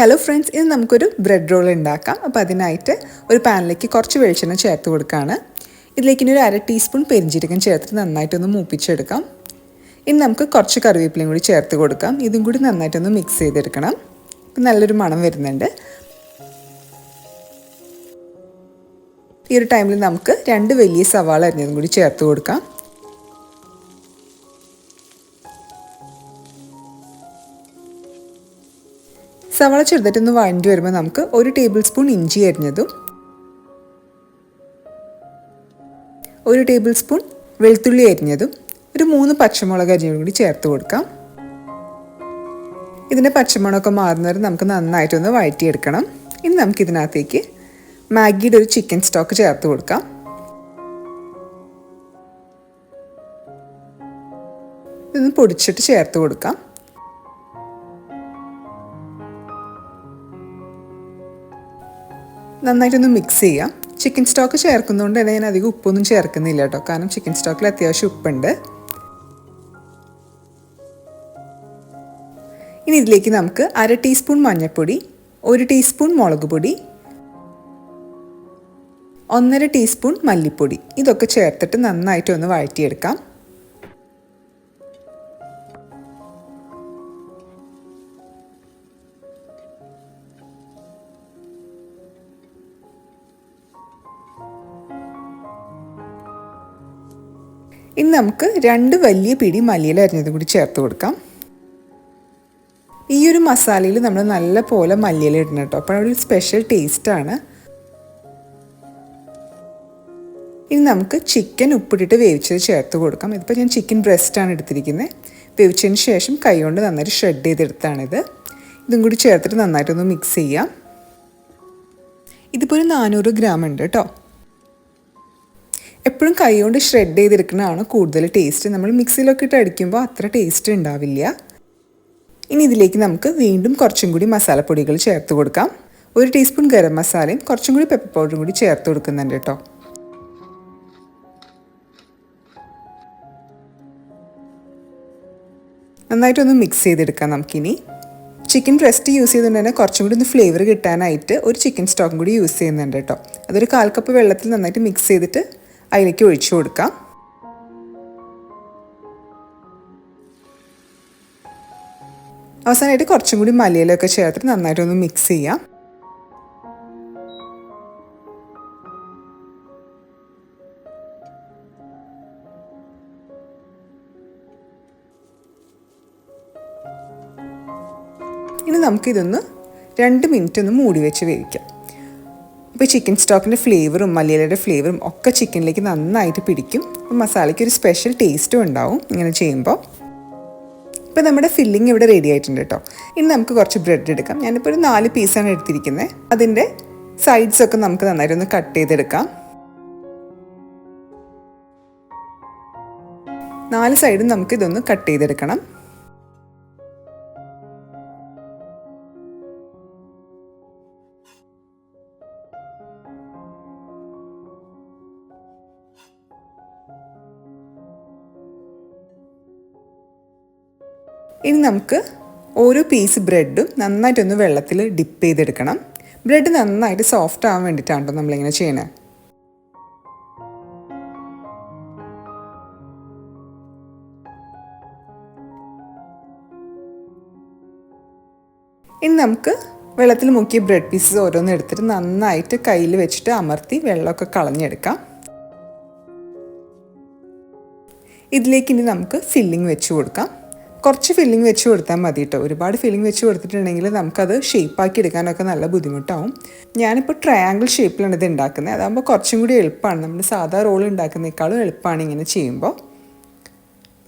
Hello friends ഇന്ന് നമുക്കൊരു bread role ഉണ്ടാക്കാം. അപ്പോൾ അതിനായിട്ട് ഒരു പാനിലേക്ക് കുറച്ച് വെളിച്ചെണ്ണ ചേർത്ത് കൊടുക്കുകയാണ്. ഇതിലേക്ക് ഇനി ഒരു അര ടീസ്പൂൺ പെരിഞ്ചീരകം ചേർത്തിട്ട് നന്നായിട്ടൊന്ന് മൂപ്പിച്ചെടുക്കാം. ഇനി നമുക്ക് കുറച്ച് കറിവേപ്പിലയും കൂടി ചേർത്ത് കൊടുക്കാം. ഇതും കൂടി നന്നായിട്ടൊന്ന് മിക്സ് ചെയ്തെടുക്കണം. ഇപ്പം നല്ലൊരു മണം വരുന്നുണ്ട്. ഈ ഒരു ടൈമിൽ നമുക്ക് രണ്ട് വലിയ സവാള അരിഞ്ഞതും കൂടി ചേർത്ത് കൊടുക്കാം. സവാള ചെറുതായിട്ടൊന്ന് വഴണ്ടി വരുമ്പോൾ നമുക്ക് ഒരു ടേബിൾ സ്പൂൺ ഇഞ്ചി അരിഞ്ഞതും ഒരു ടേബിൾ സ്പൂൺ വെളുത്തുള്ളി അരിഞ്ഞതും ഒരു മൂന്ന് പച്ചമുളക് അരിഞ്ഞതും കൂടി ചേർത്ത് കൊടുക്കാം. ഇതിന്റെ പച്ചമുളകൊക്കെ മാറുന്നവരെ നമുക്ക് നന്നായിട്ടൊന്ന് വഴറ്റിയെടുക്കണം. ഇനി നമുക്ക് ഇതിനകത്തേക്ക് മാഗിയുടെ ഒരു ചിക്കൻ സ്റ്റോക്ക് ചേർത്ത് കൊടുക്കാം. ഇതൊന്ന് പൊടിച്ചിട്ട് ചേർത്ത് കൊടുക്കാം. നന്നായിട്ടൊന്ന് മിക്സ് ചെയ്യാം. ചിക്കൻ സ്റ്റോക്ക് ചേർക്കുന്നതുകൊണ്ട് തന്നെ ഞാൻ അധികം ഉപ്പൊന്നും ചേർക്കുന്നില്ല കേട്ടോ. കാരണം ചിക്കൻ സ്റ്റോക്കിൽ അത്യാവശ്യം ഉപ്പുണ്ട്. ഇനി ഇതിലേക്ക് നമുക്ക് അര ടീസ്പൂൺ മഞ്ഞൾപ്പൊടി ഒരു ടീസ്പൂൺ മുളക് പൊടി ഒന്നര ടീസ്പൂൺ മല്ലിപ്പൊടി. ഇതൊക്കെ ചേർത്തിട്ട് നന്നായിട്ട് ഒന്ന് വഴറ്റിയെടുക്കാം. ഇനി നമുക്ക് രണ്ട് വലിയ പിടി മല്ലിയില അരിഞ്ഞതും കൂടി ചേർത്ത് കൊടുക്കാം. ഈ ഒരു മസാലയിൽ നമ്മൾ നല്ല പോലെ മല്ലിയില ഇടണം കേട്ടോ. അപ്പോൾ ഒരു സ്പെഷ്യൽ ടേസ്റ്റാണ് ഇനി നമുക്ക് ചിക്കൻ ഉപ്പിട്ടിട്ട് വേവിച്ചത് ചേർത്ത് കൊടുക്കാം. ഇതിപ്പോൾ ഞാൻ ചിക്കൻ ബ്രസ്റ്റാണ് എടുത്തിരിക്കുന്നത് വേവിച്ചതിന് ശേഷം കൈകൊണ്ട് നന്നായിട്ട് ഷ്രെഡ് ചെയ്തെടുത്താണിത് ഇതും. കൂടി ചേർത്തിട്ട് നന്നായിട്ടൊന്ന് മിക്സ് ചെയ്യാം. ഇതിപ്പോൾ ഒരു നാനൂറ് ഗ്രാം ഉണ്ട് കേട്ടോ. എപ്പോഴും കൈകൊണ്ട് ഷ്രെഡ് ചെയ്തെടുക്കുന്നതാണ് കൂടുതൽ ടേസ്റ്റ് നമ്മൾ മിക്സിയിലൊക്കെ ഇട്ട് അടിക്കുമ്പോൾ അത്ര ടേസ്റ്റ് ഉണ്ടാവില്ല. ഇനി ഇതിലേക്ക് നമുക്ക് വീണ്ടും കുറച്ചും കൂടി മസാലപ്പൊടികൾ ചേർത്ത് കൊടുക്കാം. ഒരു ടീസ്പൂൺ ഗരം മസാലയും കുറച്ചും കൂടി പെപ്പർ പൗഡറും കൂടി ചേർത്ത് കൊടുക്കുന്നുണ്ട് കേട്ടോ. നന്നായിട്ടൊന്ന് മിക്സ് ചെയ്തെടുക്കാം നമുക്കിനി. ചിക്കൻ ബ്രസ്റ്റ് യൂസ് ചെയ്തുകൊണ്ട് തന്നെ കുറച്ചും കൂടി ഒന്ന് ഫ്ലേവർ കിട്ടാനായിട്ട് ഒരു ചിക്കൻ സ്റ്റോക്കും കൂടി യൂസ് ചെയ്യുന്നുണ്ട് കേട്ടോ. അതൊരു കാൽ കപ്പ് വെള്ളത്തിൽ നന്നായിട്ട് മിക്സ് ചെയ്തിട്ട് അതിലേക്ക് ഒഴിച്ചു കൊടുക്കാം. അവസാനമായിട്ട് കുറച്ചും കൂടി മലയിലൊക്കെ ചേർത്തിട്ട് നന്നായിട്ടൊന്ന് മിക്സ് ചെയ്യാം. ഇനി നമുക്കിതൊന്ന് രണ്ട് മിനിറ്റ് ഒന്ന് മൂടി വെച്ച് വേവിക്കാം. ഇപ്പോൾ ചിക്കൻ സ്റ്റോക്കിന്റെ ഫ്ലേവറും മല്ലിയിലയുടെ ഫ്ലേവറും ഒക്കെ ചിക്കനിലേക്ക് നന്നായിട്ട് പിടിക്കും. മസാലയ്ക്ക് ഒരു സ്പെഷ്യൽ ടേസ്റ്റും ഉണ്ടാവും ഇങ്ങനെ ചെയ്യുമ്പോൾ ഇപ്പോൾ നമ്മുടെ ഫില്ലിംഗ് ഇവിടെ റെഡി ആയിട്ടുണ്ട് കേട്ടോ ഇനി നമുക്ക് കുറച്ച് ബ്രെഡ് എടുക്കാം. ഞാനിപ്പോൾ ഒരു നാല് പീസാണ് എടുത്തിരിക്കുന്നത് അതിന്റെ സൈഡ്സൊക്കെ നമുക്ക് നന്നായിട്ടൊന്ന് കട്ട് ചെയ്തെടുക്കാം. നാല് സൈഡും നമുക്ക് ഇതൊന്ന് കട്ട് ചെയ്തെടുക്കണം. ഇനി നമുക്ക് ഓരോ പീസ് ബ്രെഡും നന്നായിട്ടൊന്ന് വെള്ളത്തിൽ ഡിപ്പ് ചെയ്തെടുക്കണം. ബ്രെഡ് നന്നായിട്ട് സോഫ്റ്റ് ആവാൻ വേണ്ടിയിട്ടാണ് കേട്ടോ നമ്മളിങ്ങനെ ചെയ്യണത് ഇനി നമുക്ക് വെള്ളത്തിൽ മുക്കിയ ബ്രെഡ് പീസസ് ഓരോന്ന് എടുത്തിട്ട് നന്നായിട്ട് കയ്യിൽ വെച്ചിട്ട് അമർത്തി വെള്ളമൊക്കെ കളഞ്ഞെടുക്കാം. ഇതിലേക്ക് ഇനി നമുക്ക് ഫില്ലിംഗ് വെച്ച് കൊടുക്കാം. കുറച്ച് ഫില്ലിംഗ് വെച്ച് കൊടുത്താൽ മതി കേട്ടോ ഒരുപാട് ഫില്ലിംഗ് വെച്ച് കൊടുത്തിട്ടുണ്ടെങ്കിൽ നമുക്കത് ഷേപ്പാക്കി എടുക്കാനൊക്കെ നല്ല ബുദ്ധിമുട്ടാവും. ഞാനിപ്പോൾ ട്രയാങ്കിൾ ഷേപ്പിലാണ് ഇത് ഉണ്ടാക്കുന്നത്. അതാകുമ്പോൾ കുറച്ചും കൂടി എളുപ്പമാണ്. നമ്മൾ സാധാ റോൾ ഉണ്ടാക്കുന്നേക്കാളും എളുപ്പമാണ് ഇങ്ങനെ ചെയ്യുമ്പോൾ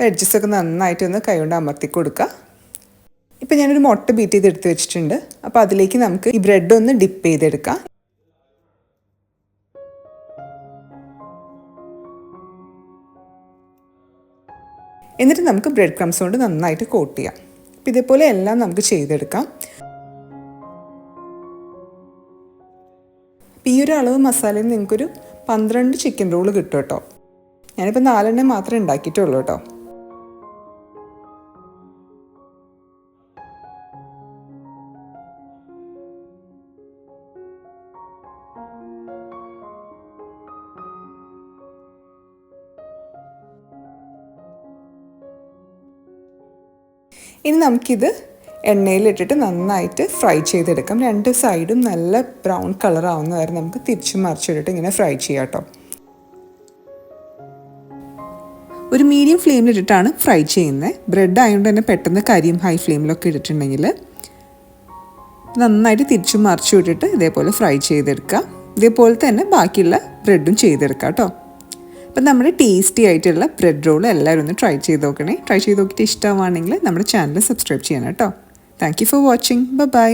എഡ്ജസ് ഒക്കെ നന്നായിട്ടൊന്ന് കൈകൊണ്ട് അമർത്തി കൊടുക്കുക ഇപ്പം ഞാനൊരു മുട്ട ബീറ്റ് ചെയ്ത് എടുത്ത് വെച്ചിട്ടുണ്ട്. അപ്പോൾ അതിലേക്ക് നമുക്ക് ഈ ബ്രെഡ് ഒന്ന് ഡിപ്പ് ചെയ്തെടുക്കാം. എന്നിട്ട് നമുക്ക് ബ്രെഡ് ക്രംസ് കൊണ്ട് നന്നായിട്ട് കോട്ട് ചെയ്യാം. അപ്പം ഇതേപോലെ എല്ലാം നമുക്ക് ചെയ്തെടുക്കാം. ഈ ഒരു അളവ് മസാലയിൽ നിങ്ങൾക്കൊരു പന്ത്രണ്ട് ചിക്കൻ റോൾ കിട്ടും കേട്ടോ. ഞാനിപ്പോൾ നാലെണ്ണം മാത്രമേ ഉണ്ടാക്കിയിട്ടുള്ളൂ കേട്ടോ. ഇനി നമുക്കിത് എണ്ണയിലിട്ടിട്ട് നന്നായിട്ട് ഫ്രൈ ചെയ്തെടുക്കാം. രണ്ട് സൈഡും നല്ല ബ്രൗൺ കളർ ആവുന്ന വരെ നമുക്ക് തിരിച്ചു മറിച്ചിട്ടിട്ട് ഇങ്ങനെ ഫ്രൈ ചെയ്യാം കേട്ടോ. ഒരു മീഡിയം ഫ്ലെയിമിലിട്ടിട്ടാണ് ഫ്രൈ ചെയ്യുന്നത് ബ്രെഡ് ആയതുകൊണ്ട് തന്നെ പെട്ടെന്ന് കരിയും ഹൈ ഫ്ലെയിമിലൊക്കെ ഇട്ടിട്ടുണ്ടെങ്കിൽ നന്നായിട്ട് തിരിച്ചു മറിച്ചു വിട്ടിട്ട് ഇതേപോലെ ഫ്രൈ ചെയ്തെടുക്കുക ഇതേപോലെ തന്നെ ബാക്കിയുള്ള ബ്രെഡും ചെയ്തെടുക്കാം കേട്ടോ. അപ്പം നമ്മുടെ ടേസ്റ്റി ആയിട്ടുള്ള ബ്രെഡ് റോൾ എല്ലാവരും ഒന്ന് ട്രൈ ചെയ്ത് നോക്കണേ. ട്രൈ ചെയ്ത് നോക്കിയിട്ട് ഇഷ്ടമാണെങ്കിൽ നമ്മുടെ ചാനൽ സബ്സ്ക്രൈബ് ചെയ്യണം കേട്ടോ. Thank you for watching bye